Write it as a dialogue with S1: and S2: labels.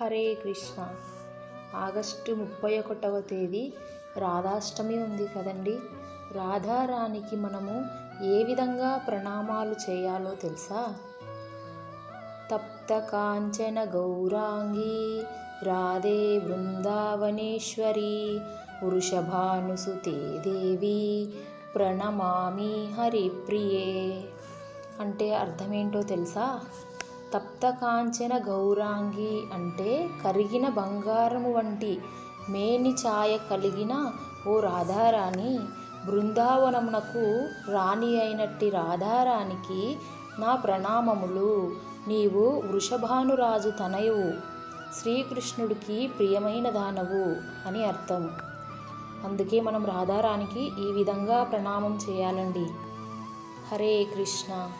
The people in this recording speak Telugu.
S1: హరే కృష్ణ. ఆగస్టు ముప్పై ఒకటవ తేదీ రాధాష్టమి ఉంది కదండి. రాధారాణికి మనము ఏ విధంగా ప్రణామాలు చేయాలో తెలుసా? తప్త కాంచన గౌరాంగి రాధే బృందావనేశ్వరి వృషభానుసుతే దేవి ప్రణమామి హరిప్రియే. అంటే అర్థమేంటో తెలుసా? తప్త కాంచన గౌరాంగి అంటే కరిగిన బంగారము వంటి మేని ఛాయ కలిగిన ఓ రాధారాణి బృందావనమునకు రాణి అయినట్టి రాధారానికి నా ప్రణామములు. నీవు వృషభానురాజు తనయువు. శ్రీకృష్ణుడికి ప్రియమైన దానవు అని అర్థం. అందుకే మనం రాధారానికి ఈ విధంగా ప్రణామం చేయాలండి. హరే కృష్ణ.